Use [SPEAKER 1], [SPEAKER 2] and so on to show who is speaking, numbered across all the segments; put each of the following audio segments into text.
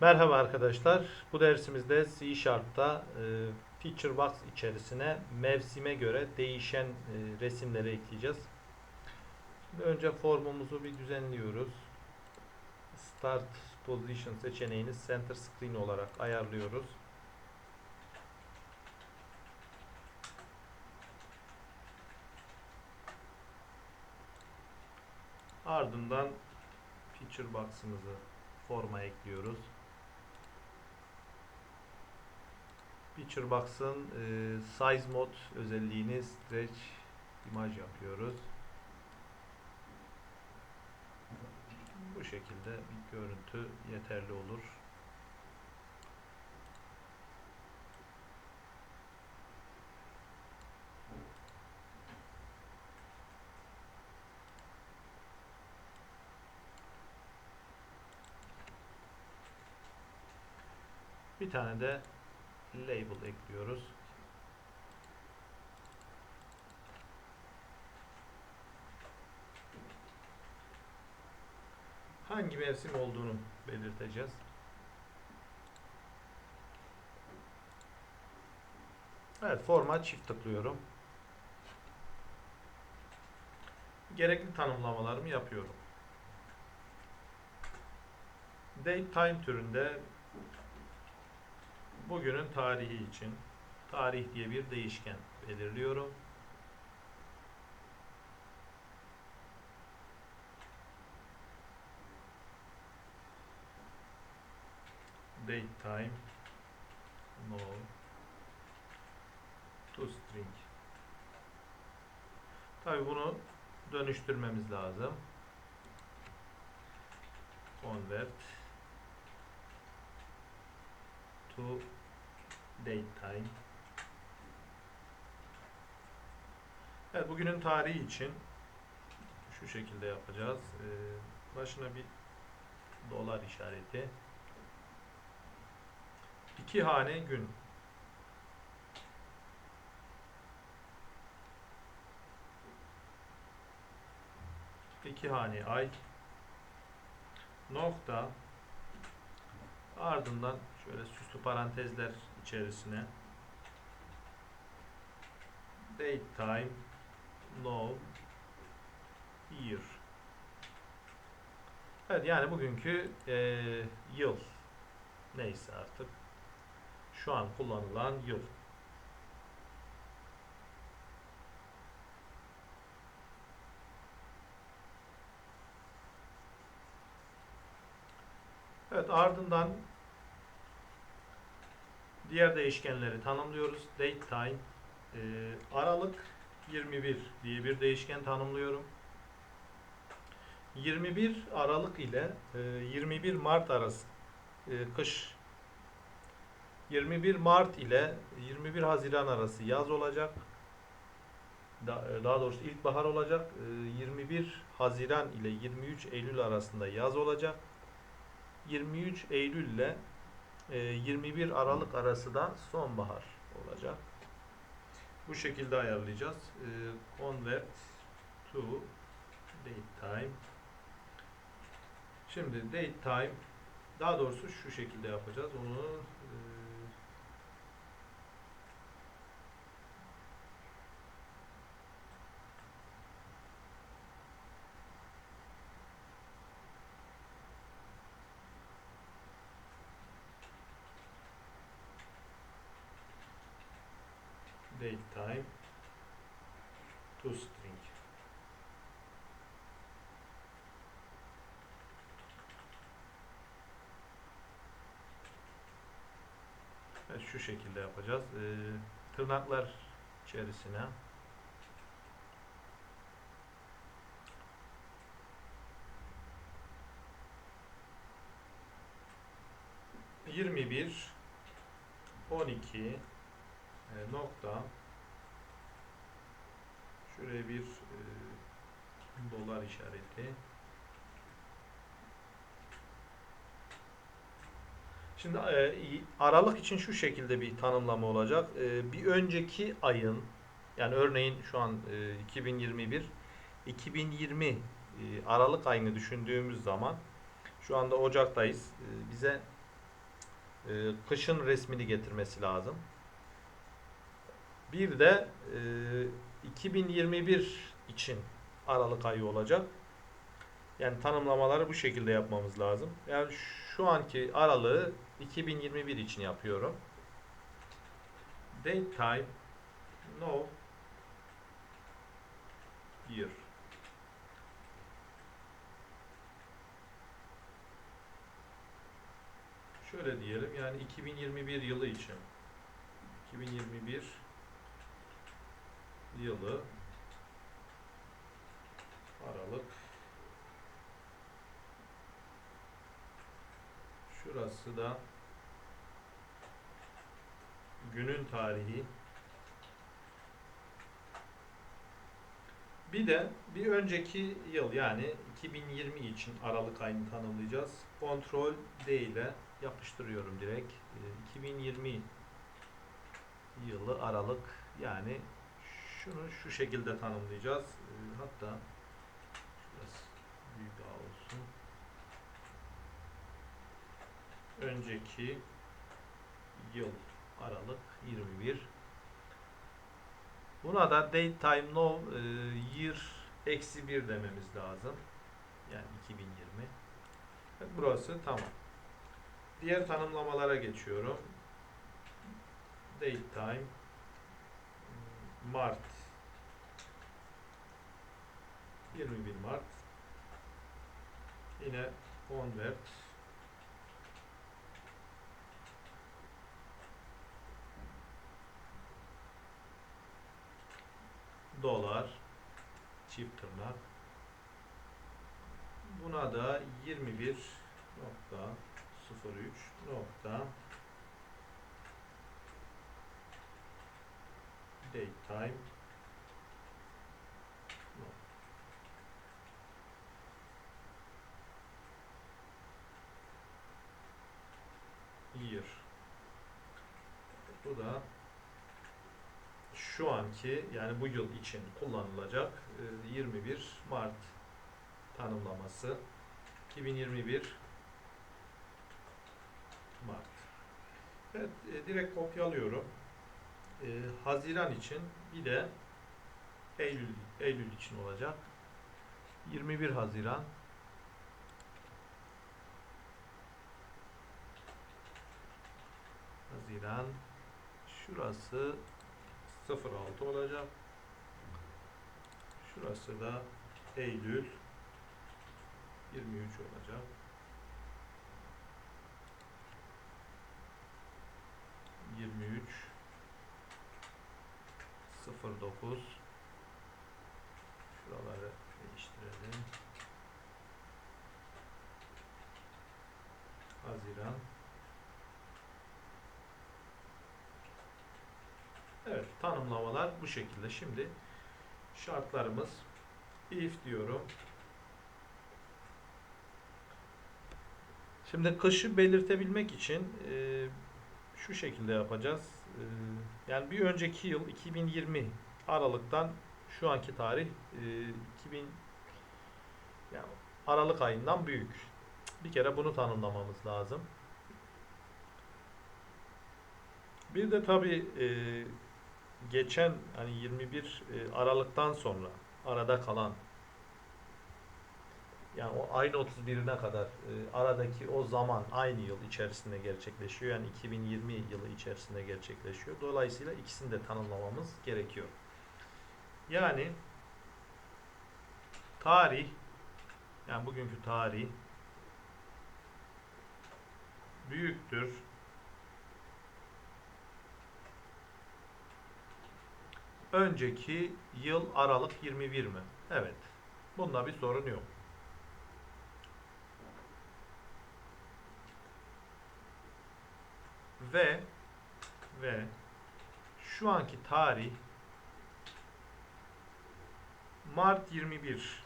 [SPEAKER 1] Merhaba arkadaşlar. Bu dersimizde C Sharp'ta e, Feature Box içerisine mevsime göre değişen e, resimleri ekleyeceğiz. Şimdi önce formumuzu bir düzenliyoruz. Start Position seçeneğini Center Screen olarak ayarlıyoruz. Ardından Feature Box'ımızı forma ekliyoruz. Feature Box'ın e, Size Mode özelliğini Stretch imaj yapıyoruz. Bu şekilde bir görüntü yeterli olur. Bir tane de label ekliyoruz. Hangi mevsim olduğunu belirteceğiz. Evet, forma çift tıklıyorum. Gerekli tanımlamalarımı yapıyorum. Date time türünde bugünün tarihi için tarih diye bir değişken belirliyorum. Date time no to string. Tabi bunu dönüştürmemiz lazım. Convert to date time. Evet bugünün tarihi için şu şekilde yapacağız. Ee, başına bir dolar işareti. İki hane gün. İki hane ay. Nokta. Ardından şöyle süslü parantezler içerisine. Date time no year. Evet yani bugünkü e, yıl. Neyse artık. Şu an kullanılan yıl. Evet ardından diğer değişkenleri tanımlıyoruz. Date time e, Aralık 21 diye bir değişken tanımlıyorum. 21 Aralık ile e, 21 Mart arası e, kış 21 Mart ile 21 Haziran arası yaz olacak. Da, daha doğrusu ilkbahar olacak. E, 21 Haziran ile 23 Eylül arasında yaz olacak. 23 Eylül ile e, 21 Aralık arası da sonbahar olacak. Bu şekilde ayarlayacağız. E, convert to date time. Şimdi date time daha doğrusu şu şekilde yapacağız. Onu e, date time to string. Evet, şu şekilde yapacağız. Ee, tırnaklar içerisine yirmi bir on iki e, nokta şuraya bir e, dolar işareti Şimdi e, Aralık için şu şekilde bir tanımlama olacak. E, bir önceki ayın yani örneğin şu an e, 2021 2020 e, Aralık ayını düşündüğümüz zaman şu anda Ocak'tayız. E, bize e, kışın resmini getirmesi lazım. Bir de e, 2021 için Aralık ayı olacak. Yani tanımlamaları bu şekilde yapmamız lazım. Yani şu anki aralığı 2021 için yapıyorum. Date time no year. Şöyle diyelim yani 2021 yılı için 2021 yılı Aralık Şurası da günün tarihi. Bir de bir önceki yıl yani 2020 için Aralık ayını tanımlayacağız. Kontrol D ile yapıştırıyorum direkt. Ee, 2020 yılı Aralık yani şunu şu şekilde tanımlayacağız. Ee, Hatta biraz büyük A olsun. Önceki yıl Aralık 21. Buna da date time no e, year eksi 1 dememiz lazım. Yani 2020. Evet, burası tamam. Diğer tanımlamalara geçiyorum. Date time Mart 21 Mart. Yine convert dolar çift tırnak. Buna da 21 nokta 03 nokta date time no. year bu da şu anki yani bu yıl için kullanılacak e, 21 Mart tanımlaması 2021 Mart. Evet, e, direkt kopyalıyorum. E, Haziran için bir de Eylül Eylül için olacak. 21 Haziran Haziran şurası 06 olacak. Şurası da Eylül 23 olacak. Yirmi üç sıfır dokuz şuraları değiştirelim. Haziran Evet, tanımlamalar bu şekilde. Şimdi şartlarımız if diyorum. Şimdi kışı belirtebilmek için e, şu şekilde yapacağız. E, yani bir önceki yıl 2020 Aralık'tan şu anki tarih e, 2000 yani Aralık ayından büyük. Bir kere bunu tanımlamamız lazım. Bir de tabii e, geçen hani 21 e, Aralık'tan sonra arada kalan yani o ayın 31'ine kadar e, aradaki o zaman aynı yıl içerisinde gerçekleşiyor. Yani 2020 yılı içerisinde gerçekleşiyor. Dolayısıyla ikisini de tanımlamamız gerekiyor. Yani tarih yani bugünkü tarih büyüktür önceki yıl Aralık 21 mi? Evet. Bunda bir sorun yok. Ve ve şu anki tarih Mart 21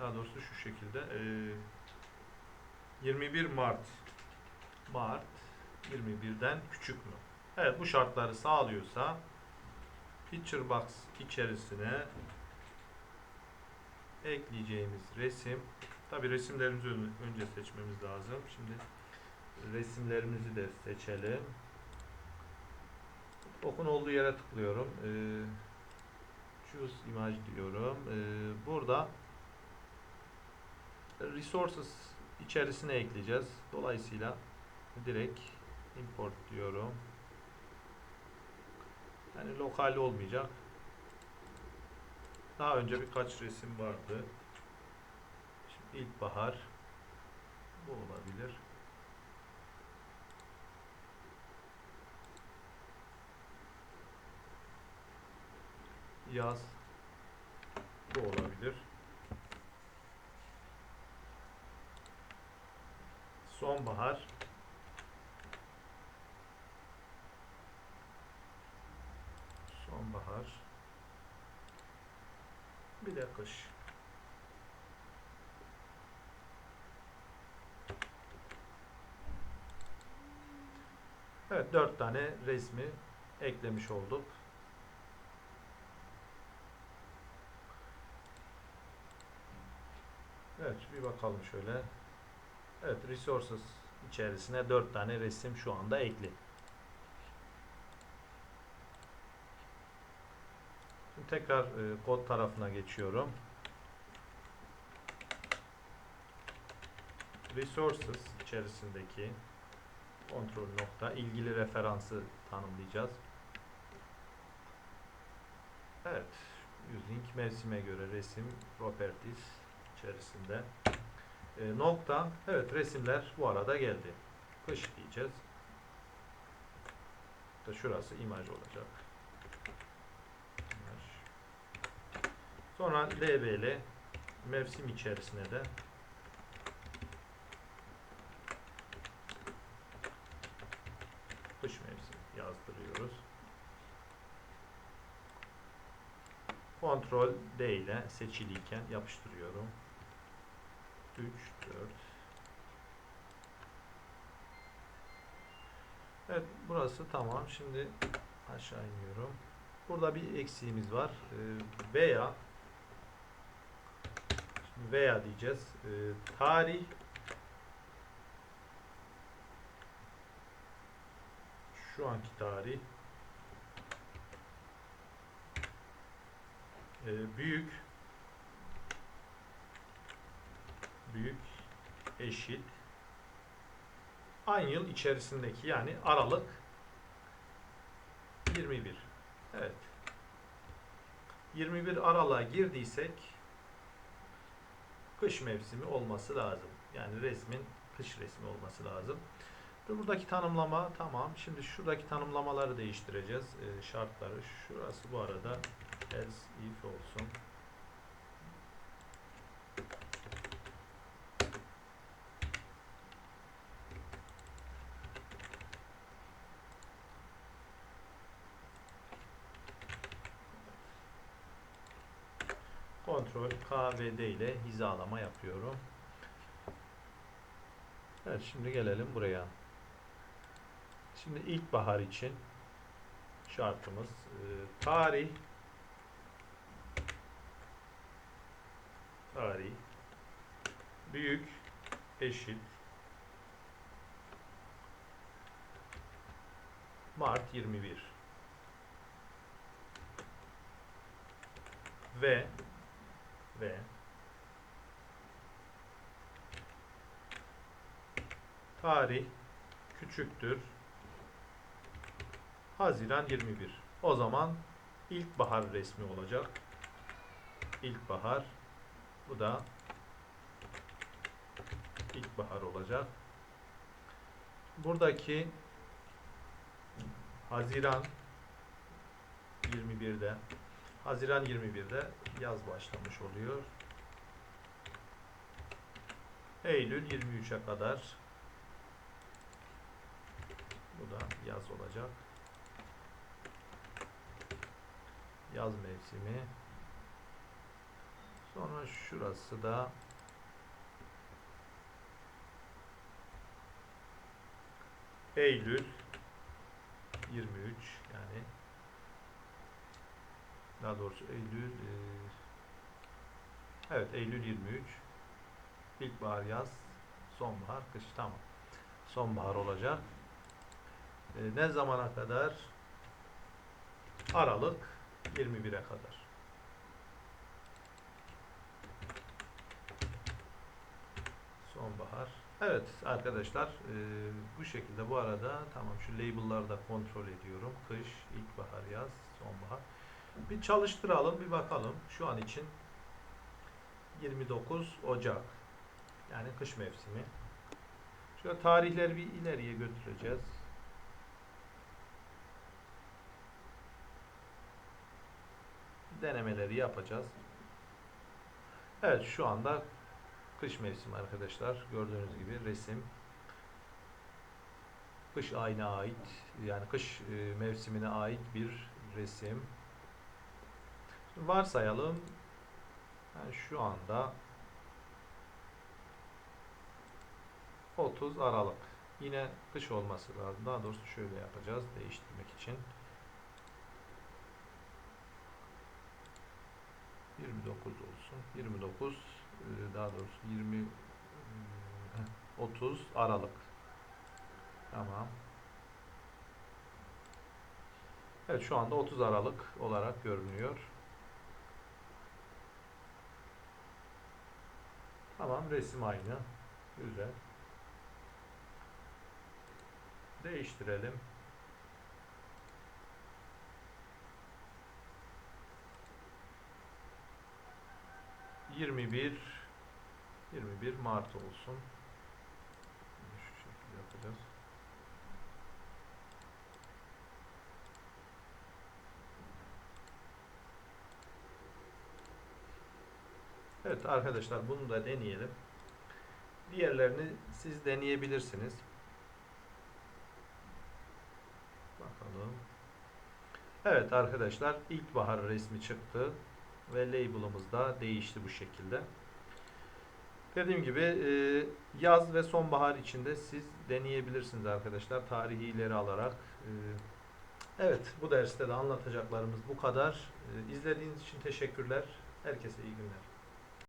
[SPEAKER 1] daha doğrusu şu şekilde eee 21 Mart Mart 21'den küçük mü? Evet bu şartları sağlıyorsa Picture Box içerisine ekleyeceğimiz resim Tabi resimlerimizi ön- önce seçmemiz lazım. Şimdi resimlerimizi de seçelim. Okun olduğu yere tıklıyorum. Ee, choose image diyorum. Ee, burada resources içerisine ekleyeceğiz. Dolayısıyla direkt import diyorum. Yani lokal olmayacak. Daha önce birkaç resim vardı. Şimdi ilkbahar bu olabilir. Yaz bu olabilir. Sonbahar bir kış. Evet dört tane resmi eklemiş olduk. Evet bir bakalım şöyle. Evet resources içerisine dört tane resim şu anda ekli. Şimdi tekrar e, kod tarafına geçiyorum. Resources içerisindeki kontrol nokta ilgili referansı tanımlayacağız. Evet. Using mevsime göre resim properties içerisinde. E, nokta. Evet resimler bu arada geldi. Kış diyeceğiz. Da şurası imaj olacak. İmaj. Sonra LBL mevsim içerisine de kış mevsimi yazdırıyoruz. Ctrl D ile seçiliyken yapıştırıyorum. 3, 4. Evet burası tamam. Şimdi aşağı iniyorum. Burada bir eksiğimiz var. Ee, veya veya diyeceğiz. Ee, tarih şu anki tarih Ee, büyük büyük eşit aynı yıl içerisindeki yani Aralık 21. Evet. 21 Aralık'a girdiysek kış mevsimi olması lazım. Yani resmin kış resmi olması lazım. Buradaki tanımlama tamam. Şimdi şuradaki tanımlamaları değiştireceğiz. Ee, şartları. Şurası bu arada else if olsun. Kontrol K ve D ile hizalama yapıyorum. Evet şimdi gelelim buraya. Şimdi ilkbahar için şartımız e, tarih tarih büyük eşit Mart 21 ve ve tarih küçüktür. Haziran 21 o zaman ilkbahar resmi olacak. İlkbahar bu da ilkbahar olacak. Buradaki Haziran 21'de Haziran 21'de yaz başlamış oluyor. Eylül 23'e kadar bu da yaz olacak. Yaz mevsimi. Sonra şurası da Eylül 23 yani daha doğrusu Eylül e, evet Eylül 23 İlkbahar, yaz, sonbahar, kış. Tamam. Sonbahar olacak. Ee, ne zamana kadar? Aralık 21'e kadar. Sonbahar. Evet arkadaşlar e, bu şekilde bu arada tamam şu label'ları da kontrol ediyorum. Kış, ilkbahar, yaz, sonbahar. Bir çalıştıralım bir bakalım. Şu an için 29 Ocak. Yani kış mevsimi. Şöyle tarihleri bir ileriye götüreceğiz. Denemeleri yapacağız. Evet şu anda kış mevsimi arkadaşlar. Gördüğünüz gibi resim. Kış ayına ait yani kış e, mevsimine ait bir resim. Varsayalım yani şu anda 30 Aralık. Yine kış olması lazım. Daha doğrusu şöyle yapacağız değiştirmek için. 29 olsun. 29 e, daha doğrusu 20 e, heh, 30 Aralık. Tamam. Evet şu anda 30 Aralık olarak görünüyor. Tamam resim aynı. Güzel. Değiştirelim. Yirmi bir, yirmi bir Mart olsun. Şu şekilde yapacağız. Evet arkadaşlar bunu da deneyelim. Diğerlerini siz deneyebilirsiniz. Bakalım. Evet arkadaşlar ilkbahar resmi çıktı ve label'ımız da değişti bu şekilde. Dediğim gibi e, yaz ve sonbahar içinde siz deneyebilirsiniz arkadaşlar tarihi ileri alarak. E, Evet bu derste de anlatacaklarımız bu kadar. E, İzlediğiniz için teşekkürler. Herkese iyi günler.